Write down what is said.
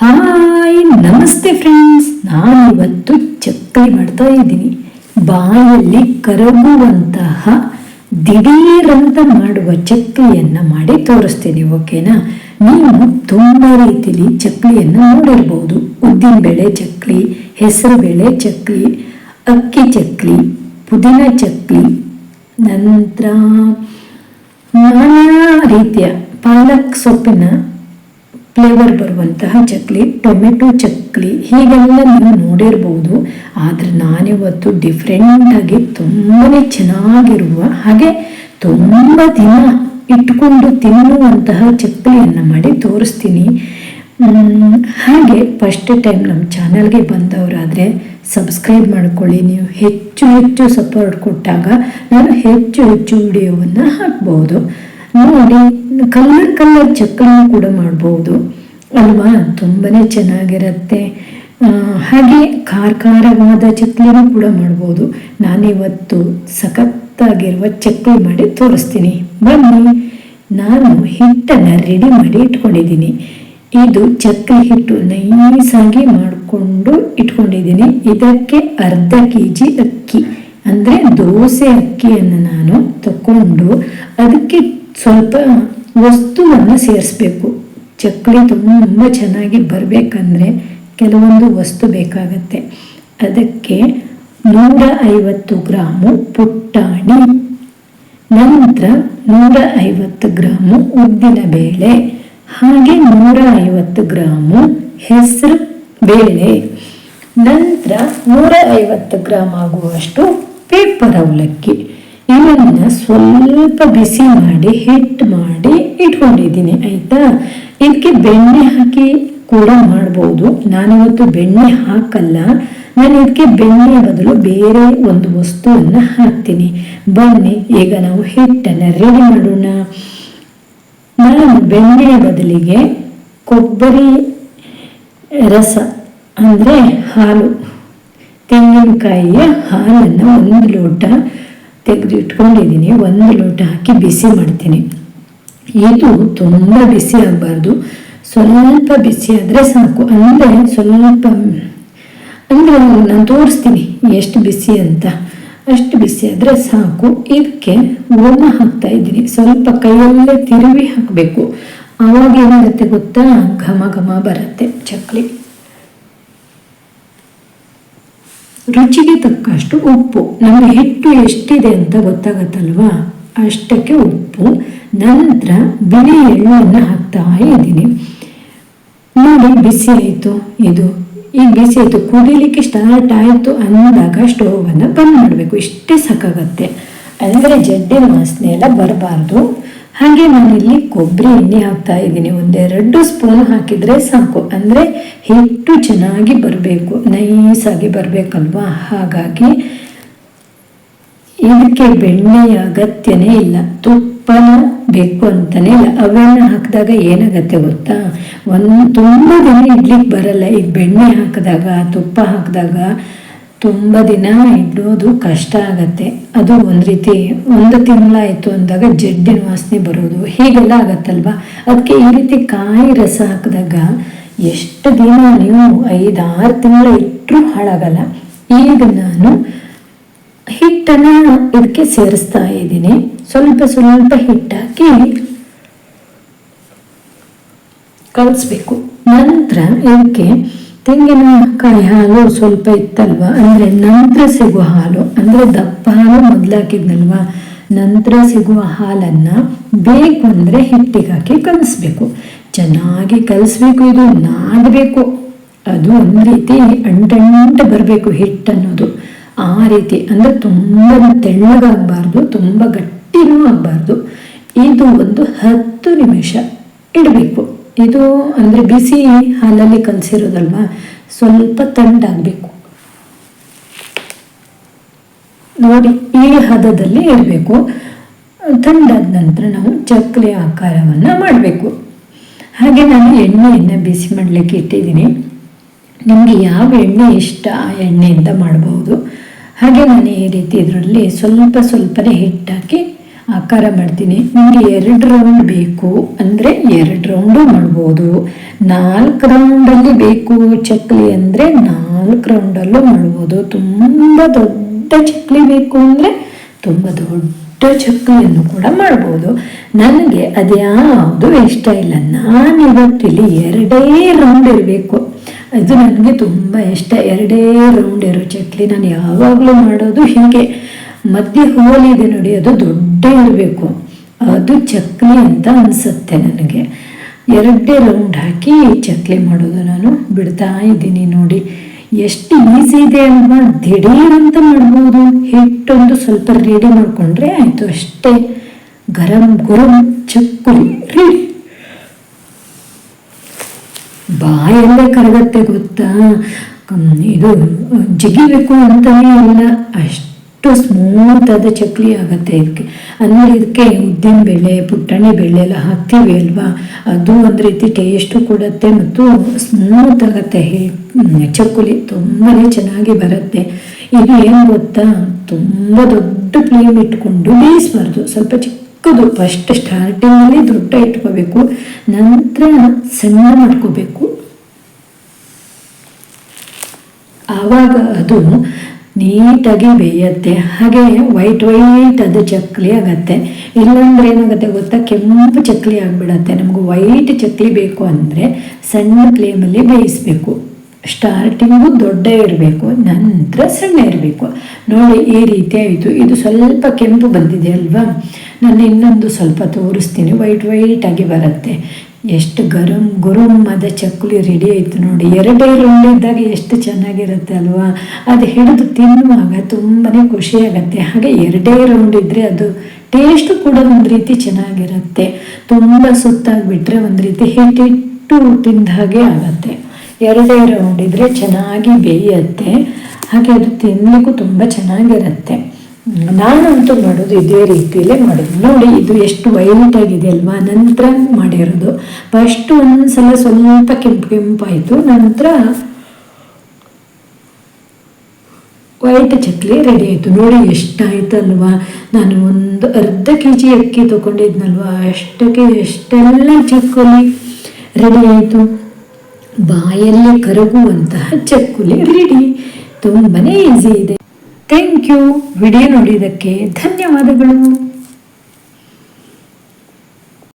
Hi, ನಮಸ್ತೆ friends ನಾನು ಇವತ್ತು ಚಕ್ಕಲಿ ಮಾಡ್ತಾ ಇದ್ದೀನಿ. ಬಾಯಲ್ಲಿ ಕರಗುವಂತಹ ದಿಢೀರಂತ ಮಾಡುವ ಚಕ್ಕಲಿಯನ್ನು ಮಾಡಿ ತೋರಿಸ್ತೀನಿ ಓಕೆನಾ ನೀವು ತುಂಬ ರೀತಿಯಲ್ಲಿ ಚಕ್ಕಲಿಯನ್ನು ನೋಡಿರ್ಬೋದು. ಉದ್ದಿನಬೇಳೆ ಚಕ್ಕಲಿ ಹೆಸರುಬೇಳೆ ಚಕ್ಕಲಿ ಅಕ್ಕಿ ಚಕ್ಕಲಿ ಪುದೀನ ಚಕ್ಕಲಿ ನಂತರ ನಾನಾ ರೀತಿಯ ಪಾಲಕ್ ಸೊಪ್ಪಿನ ಫ್ಲೇವರ್ ಬರುವಂತಹ ಚಕ್ಲಿ, ಟೊಮೆಟೊ ಚಕ್ಲಿ ಹೀಗೆಲ್ಲ ನೀವು ನೋಡಿರ್ಬೋದು. ಆದರೆ ನಾನಿವತ್ತು ಡಿಫ್ರೆಂಟಾಗಿ ತುಂಬಾ ಚೆನ್ನಾಗಿರುವ ಹಾಗೆ ತುಂಬ ದಿನ ಇಟ್ಕೊಂಡು ತಿನ್ನುವಂತಹ ಚಕ್ಲಿಯನ್ನು ಮಾಡಿ ತೋರಿಸ್ತೀನಿ. ಹಾಗೆ ಫಸ್ಟ್ ಟೈಮ್ ನಮ್ಮ ಚಾನಲ್ಗೆ ಬಂದವರಾದರೆ ಸಬ್ಸ್ಕ್ರೈಬ್ ಮಾಡ್ಕೊಳ್ಳಿ. ನೀವು ಹೆಚ್ಚು ಹೆಚ್ಚು ಸಪೋರ್ಟ್ ಕೊಟ್ಟಾಗ ನಾನು ಹೆಚ್ಚು ಹೆಚ್ಚು ವಿಡಿಯೋವನ್ನು ಹಾಕ್ಬೋದು. ನೋಡಿ ಕಲರ್ ಕಲರ್ ಚಕ್ಕಲಿ ಕೂಡ ಮಾಡ್ಬೋದು. ಅಲ್ವಾ? ತುಂಬನೇ ಚೆನ್ನಾಗಿರುತ್ತೆ. ಹಾಗೆ ಖಾರ ಖಾರವಾದ ಚಕ್ಲಿನೂ ಕೂಡ ಮಾಡ್ಬೋದು. ನಾನಿವತ್ತು ಸಖತ್ತಾಗಿರುವ ಚಕ್ಲಿ ಮಾಡಿ ತೋರಿಸ್ತೀನಿ. ಬನ್ನಿ. ನಾನು ಹಿಟ್ಟನ್ನು ರೆಡಿ ಮಾಡಿ ಇಟ್ಕೊಂಡಿದ್ದೀನಿ. ಇದು ಚಕ್ಲಿ ಹಿಟ್ಟು ನೈಸಾಗಿ ಮಾಡಿಕೊಂಡು ಇಟ್ಕೊಂಡಿದ್ದೀನಿ. ಇದಕ್ಕೆ ಅರ್ಧ ಕೆ ಜಿ ಅಕ್ಕಿ, ಅಂದರೆ ದೋಸೆ ಅಕ್ಕಿಯನ್ನು ನಾನು ತಗೊಂಡು ಅದಕ್ಕೆ ಸ್ವಲ್ಪ ವಸ್ತುವನ್ನು ಸೇರಿಸ್ಬೇಕು. ಚಕ್ಕಲಿ ತುಂಬ ಚೆನ್ನಾಗಿ ಬರಬೇಕಂದ್ರೆ ಕೆಲವೊಂದು ವಸ್ತು ಬೇಕಾಗತ್ತೆ. ಅದಕ್ಕೆ ನೂರ ಐವತ್ತು ಗ್ರಾಮು ಪುಟ್ಟಾಣಿ, ನಂತರ ನೂರ ಐವತ್ತು ಗ್ರಾಮು ಉದ್ದಿನ ಬೇಳೆ, ಹಾಗೆ ನೂರ ಐವತ್ತು ಗ್ರಾಮು ಹೆಸರು ಬೇಳೆ. ನಂತರ ನೂರ ಐವತ್ತು ಗ್ರಾಮ್ ಆಗುವಷ್ಟು ಪೇಪರ್ ಅವಲಕ್ಕಿ. ಇವನ್ನ ಸ್ವಲ್ಪ ಬಿಸಿ ಮಾಡಿ ಹಿಟ್ಟು ಮಾಡಿ ಇಟ್ಕೊಂಡಿದ್ದೀನಿ, ಆಯ್ತಾ? ಇದಕ್ಕೆ ಬೆಣ್ಣೆ ಹಾಕಿ ಕೂಡ ಮಾಡ್ಬೋದು. ನಾನಿವತ್ತು ಬೆಣ್ಣೆ ಹಾಕಲ್ಲ. ನಾನು ಇದಕ್ಕೆ ಬೆಣ್ಣೆ ಬದಲು ಬೇರೆ ಒಂದು ವಸ್ತುವನ್ನು ಹಾಕ್ತೀನಿ. ಬನ್ನಿ, ಈಗ ನಾವು ಹಿಟ್ಟನ್ನು ರೆಡಿ ಮಾಡೋಣ. ನಾನು ಬೆಣ್ಣೆಯ ಬದಲಿಗೆ ಕೊಬ್ಬರಿ ರಸ, ಅಂದರೆ ಹಾಲು, ತೆಂಗಿನಕಾಯಿಯ ಹಾಲನ್ನು ಒಂದು ಲೋಟ ತೆಗೆದು ಇಟ್ಕೊಂಡಿದ್ದೀನಿ ಒಂದು ಲೋಟ ಹಾಕಿ ಬಿಸಿ ಮಾಡ್ತೀನಿ. ಇದು ತುಂಬ ಬಿಸಿ ಆಗಬಾರ್ದು. ಸ್ವಲ್ಪ ಬಿಸಿ ಆದರೆ ಸಾಕು. ಅಂದರೆ ಸ್ವಲ್ಪ, ಅಂದರೆ ನಾನು ತೋರಿಸ್ತೀನಿ ಎಷ್ಟು ಬಿಸಿ ಅಂತ. ಅಷ್ಟು ಬಿಸಿ ಆದರೆ ಸಾಕು. ಇದಕ್ಕೆ ಓಮ ಹಾಕ್ತಾ ಇದ್ದೀನಿ. ಸ್ವಲ್ಪ ಕೈಯಲ್ಲೇ ತಿರುವಿ ಹಾಕಬೇಕು. ಆವಾಗ ಏನಾಗುತ್ತೆ ಗೊತ್ತಾ? ಘಮ ಘಮ ಬರುತ್ತೆ. ಚಕ್ಲಿ. ರುಚಿಗೆ ತಕ್ಕಷ್ಟು ಉಪ್ಪು. ನಮಗೆ ಹಿಟ್ಟು ಎಷ್ಟಿದೆ ಅಂತ ಗೊತ್ತಾಗತ್ತಲ್ವಾ? ಅಷ್ಟಕ್ಕೆ ಉಪ್ಪು. ನಂತರ ಬಿಳಿ ಎಳ್ಳನ್ನು ಹಾಕ್ತಾ ಇದ್ದೀನಿ. ನೋಡಿ, ಬಿಸಿ ಆಯಿತು ಇದು. ಈಗ ಬಿಸಿ ಆಯಿತು. ಕುದಿಲಿಕ್ಕೆ ಸ್ಟಾರ್ಟ್ ಆಯಿತು ಅಂದಾಗ ಸ್ಟೋವನ್ನು ಬಂದ್ ಮಾಡಬೇಕು. ಇಷ್ಟೇ ಸಾಕಾಗತ್ತೆ. ಅಂದರೆ ಜಡ್ಡೆ ವಾಸನೆ ಎಲ್ಲ ಬರಬಾರ್ದು. ಹಾಗೆ ನಾನಿಲ್ಲಿ ಕೊಬ್ಬರಿ ಎಣ್ಣೆ ಹಾಕ್ತಾ ಇದ್ದೀನಿ. ಒಂದೆರಡು ಸ್ಪೂನ್ ಹಾಕಿದರೆ ಸಾಕು. ಅಂದರೆ ಹಿಟ್ಟು ಚೆನ್ನಾಗಿ ಬರಬೇಕು, ನೈಸಾಗಿ ಬರಬೇಕಲ್ವಾ? ಹಾಗಾಗಿ ಇದಕ್ಕೆ ಬೆಣ್ಣೆಯ ಅಗತ್ಯನೇ ಇಲ್ಲ. ತುಪ್ಪನ ಬೇಕು ಅಂತಲೇ ಇಲ್ಲ. ಅವೆಲ್ಲ ಹಾಕಿದಾಗ ಏನಾಗತ್ತೆ ಗೊತ್ತಾ? ಒಂದು ತುಂಬ ದಿನ ಇಡ್ಲಿಕ್ಕೆ ಬರಲ್ಲ. ಈಗ ಬೆಣ್ಣೆ ಹಾಕಿದಾಗ, ತುಪ್ಪ ಹಾಕಿದಾಗ ತುಂಬ ದಿನ ಇಡೋದು ಕಷ್ಟ ಆಗತ್ತೆ. ಅದು ಒಂದು ರೀತಿ ಒಂದು ತಿಂಗಳಾಯಿತು ಅಂದಾಗ ಜಡ್ಡಿನ ವಾಸನೆ ಬರೋದು ಹೀಗೆಲ್ಲ ಆಗತ್ತಲ್ವಾ? ಅದಕ್ಕೆ ಈ ರೀತಿ ಕಾಯಿ ರಸ ಹಾಕಿದಾಗ ಎಷ್ಟು ದಿನ ನೀವು ಐದಾರು ತಿಂಗಳು ಇಟ್ಟರೂ ಹಾಳಾಗಲ್ಲ. ಈಗ ನಾನು ಹಿಟ್ಟನ್ನು ಇದಕ್ಕೆ ಸೇರಿಸ್ತಾ ಇದ್ದೀನಿ. ಸ್ವಲ್ಪ ಸ್ವಲ್ಪ ಹಿಟ್ಟಾಕಿ ಕಲಿಸ್ಬೇಕು. ನಂತರ ಇದಕ್ಕೆ ತೆಂಗಿನಕಾಯಿ ಹಾಲು ಸ್ವಲ್ಪ ಇತ್ತಲ್ವ? ಅಂದರೆ ನಂತರ ಸಿಗುವ ಹಾಲು. ಅಂದರೆ ದಪ್ಪ ಹಾಲು ಮೊದಲಾಕಿದ್ನಲ್ವ? ನಂತರ ಸಿಗುವ ಹಾಲನ್ನು ಬೇಕು ಅಂದರೆ ಹಿಟ್ಟಿಗೆ ಹಾಕಿ ಕಲಿಸ್ಬೇಕು. ಚೆನ್ನಾಗಿ ಕಲಿಸ್ಬೇಕು, ಇದು ನಾದಬೇಕು. ಅದು ಒಂದು ರೀತಿ ಅಂಟಂಟ ಬರಬೇಕು ಹಿಟ್ಟು ಅನ್ನೋದು. ಆ ರೀತಿ. ಅಂದರೆ ತುಂಬ ತೆಳ್ಳಗಾಗಬಾರ್ದು, ತುಂಬ ಗಟ್ಟಿನೂ ಆಗಬಾರ್ದು. ಇದು ಒಂದು ಹತ್ತು ನಿಮಿಷ ಇಡಬೇಕು. ಇದು ಅಂದರೆ ಬಿಸಿ ಹಾಲಲ್ಲಿ ಕಲಸಿರೋದಲ್ವಾ ಸ್ವಲ್ಪ ತಂಡಾಗಬೇಕು. ನೋಡಿ ಈ ಹದದಲ್ಲಿ ಇರಬೇಕು. ತಂಡಾದ ನಂತರ ನಾವು ಚಕ್ಕಲಿ ಆಕಾರವನ್ನು ಮಾಡಬೇಕು. ಹಾಗೆ ನಾನು ಎಣ್ಣೆಯನ್ನು ಬಿಸಿ ಮಾಡಲಿಕ್ಕೆ ಇಟ್ಟಿದ್ದೀನಿ. ನಿಮಗೆ ಯಾವ ಎಣ್ಣೆ ಇಷ್ಟ, ಆ ಎಣ್ಣೆಯಿಂದ ಮಾಡಬಹುದು ಹಾಗೆ ನಾನು ಈ ರೀತಿ ಇದರಲ್ಲಿ ಸ್ವಲ್ಪ ಸ್ವಲ್ಪನೇ ಹಿಟ್ಟಾಕಿ ಆಕಾರ ಮಾಡ್ತೀನಿ. ನಿಮಗೆ ಎರಡು ರೌಂಡ್ ಬೇಕು. ಅಂದರೆ ಎರಡು ರೌಂಡು ಮಾಡ್ಬೋದು. ನಾಲ್ಕು ರೌಂಡಲ್ಲಿ ಬೇಕು ಚಕ್ಲಿ ಅಂದರೆ ನಾಲ್ಕು ರೌಂಡಲ್ಲೂ ಮಾಡ್ಬೋದು. ತುಂಬ ದೊಡ್ಡ ಚಕ್ಲಿ ಬೇಕು ಅಂದರೆ ತುಂಬ ದೊಡ್ಡ ಚಕ್ಲಿಯನ್ನು ಕೂಡ ಮಾಡ್ಬೋದು. ನನಗೆ ಅದ್ಯಾವುದು ಇಷ್ಟ ಇಲ್ಲ. ನಾನು ಇವತ್ತಿಲ್ಲಿ ಎರಡೇ ರೌಂಡ್ ಇರಬೇಕು. ಅದು ನನಗೆ ತುಂಬ ಇಷ್ಟ. ಎರಡೇ ರೌಂಡ್ ಇರೋ ಚಕ್ಲಿ ನಾನು ಯಾವಾಗಲೂ ಮಾಡೋದು ಹೀಗೆ. ಮಧ್ಯೆ ಹೋಲಿದೆ ನೋಡಿ, ಅದು ದೊಡ್ಡ ಇರಬೇಕು ಅದು ಚಕ್ಲಿ ಅಂತ ಅನಿಸುತ್ತೆ ನನಗೆ. ಎರಡೇ ರೌಂಡ್ ಹಾಕಿ ಚಕ್ಲಿ ಮಾಡೋದು ನಾನು. ಬಿಡ್ತಾ ಇದ್ದೀನಿ ನೋಡಿ. ಎಷ್ಟು ಈಸಿ ಇದೆ ಅಲ್ವಾ? ದಿಢೀರಂತ ಮಾಡ್ಬೋದು. ಹಿಟ್ಟೊಂದು ಸ್ವಲ್ಪ ರೆಡಿ ಮಾಡಿಕೊಂಡ್ರೆ ಆಯಿತು ಅಷ್ಟೇ. ಗರಂ ಗರಂ ಚಕ್ಕುಲಿ ರೆಡಿ ಬಾಯಲ್ಲೇ ಕರಗತ್ತೆ ಗೊತ್ತಾ? ಇದು, ಜಿಗಿಬೇಕು ಅಂತಲೇ ಇಲ್ಲ. ಅಷ್ಟು ಸ್ಮೂತ್ ಆದ ಚಕ್ಲಿ ಆಗುತ್ತೆ ಇದಕ್ಕೆ. ಅಂದರೆ ಇದಕ್ಕೆ ಉದ್ದಿನ ಬೇಳೆ, ಪುಟ್ಟಣಿ ಬೇಳೆ ಎಲ್ಲ ಹಾಕ್ತೀವಿ ಅಲ್ವಾ? ಅದು ಒಂದು ರೀತಿ ಟೇಸ್ಟು ಕೊಡುತ್ತೆ ಮತ್ತು ಸ್ಮೂತ್ ಆಗುತ್ತೆ. ಚಕ್ಕುಲಿ ತುಂಬಾ ಚೆನ್ನಾಗಿ ಬರುತ್ತೆ. ಇದು ಏನು ಗೊತ್ತಾ? ತುಂಬ ದೊಡ್ಡ ಫ್ಲೇಮ್ ಇಟ್ಕೊಂಡು ಬೇಯಿಸ್ಬಾರ್ದು. ಸ್ವಲ್ಪ ಚಿಕ್ಕದು. ಫಸ್ಟ್ ಸ್ಟಾರ್ಟಿಂಗಲ್ಲಿ ದೊಡ್ಡ ಇಟ್ಕೋಬೇಕು. ನಂತರ ಸಣ್ಣ ಮಾಡ್ಕೋಬೇಕು. ಆವಾಗ ಅದು ನೀಟಾಗಿ ಬೇಯುತ್ತೆ. ಹಾಗೆ ವೈಟ್ ವೈಟ್ ಅದು ಚಕ್ಲಿ ಆಗತ್ತೆ. ಇಲ್ಲಾಂದ್ರೆ ಏನಾಗುತ್ತೆ ಗೊತ್ತಾ? ಕೆಂಪು ಚಕ್ಲಿ ಆಗಿಬಿಡತ್ತೆ. ನಮಗೆ ವೈಟ್ ಚಕ್ಲಿ ಬೇಕು ಅಂದರೆ ಸಣ್ಣ ಫ್ಲೇಮಲ್ಲಿ ಬೇಯಿಸ್ಬೇಕು. ಸ್ಟಾರ್ಟಿಂಗು ದೊಡ್ಡ ಇರಬೇಕು, ನಂತರ ಸಣ್ಣ ಇರಬೇಕು. ನೋಡಿ, ಈ ರೀತಿ ಆಯಿತು. ಇದು ಸ್ವಲ್ಪ ಕೆಂಪು ಬಂದಿದೆ ಅಲ್ವಾ? ನಾನು ಇನ್ನೊಂದು ಸ್ವಲ್ಪ ತೋರಿಸ್ತೀನಿ. ವೈಟ್ ವೈಟಾಗಿ ಬರುತ್ತೆ. ಎಷ್ಟು ಗರಂ ಗುರುಮದ ಚಕ್ಕುಲಿ ರೆಡಿ ಆಯಿತು ನೋಡಿ. ಎರಡೇ ರೌಂಡ್ ಇದ್ದಾಗ ಎಷ್ಟು ಚೆನ್ನಾಗಿರುತ್ತೆ ಅಲ್ವಾ? ಅದು ಹಿಡಿದು ತಿನ್ನುವಾಗ ತುಂಬಾ ಖುಷಿಯಾಗತ್ತೆ ಹಾಗೆ ಎರಡೇ ರೌಂಡ್ ಇದ್ದರೆ ಅದು ಟೇಸ್ಟು ಕೂಡ ಒಂದು ರೀತಿ ಚೆನ್ನಾಗಿರುತ್ತೆ. ತುಂಬ ಸುತ್ತಾಗಿಬಿಟ್ರೆ ಒಂದು ರೀತಿ ಹಿಟ್ಟಿಟ್ಟು ತಿಂದ ಹಾಗೆ ಆಗುತ್ತೆ. ಎರಡೇ ರೌಂಡ್ ಇದ್ದರೆ ಚೆನ್ನಾಗಿ ಬೇಯುತ್ತೆ. ಹಾಗೆ ಅದು ತಿನ್ನಲಿಕ್ಕೂ ತುಂಬ ಚೆನ್ನಾಗಿರುತ್ತೆ. ನಾನಂತೂ ಮಾಡೋದು ಇದೇ ರೀತಿಯಲ್ಲೇ ಮಾಡೋದು ನೋಡಿ, ಇದು ಎಷ್ಟು ವೈಲೆಂಟ್ ಆಗಿದೆ ಅಲ್ವಾ? ನಂತರ ಮಾಡಿರೋದು. ಫಸ್ಟ್ ಒಂದ್ಸಲ ಸ್ವಲ್ಪ ಕೆಂಪು ಕೆಂಪಾಯಿತು. ನಂತರ ವೈಟ್ ಚಕ್ಲಿ ರೆಡಿ ಆಯಿತು. ನೋಡಿ, ಎಷ್ಟಾಯ್ತಲ್ವಾ? ನಾನು ಒಂದು ಅರ್ಧ ಕೆ ಜಿ ಅಕ್ಕಿ ತೊಗೊಂಡಿದ್ನಲ್ವಾ? ಅಷ್ಟಕ್ಕೆ ಎಷ್ಟೆಲ್ಲ ಚಕ್ಕುಲಿ ರೆಡಿ ಆಯಿತು. ಬಾಯಲ್ಲಿ ಕರಗುವಂತಹ ಚಕ್ಕುಲಿ ರೆಡಿ ತುಂಬಾ ಈಸಿ ಇದೆ. Thank you. ವಿಡಿಯೋ ನೋಡಿದ್ದಕ್ಕೆ ಧನ್ಯವಾದಗಳು.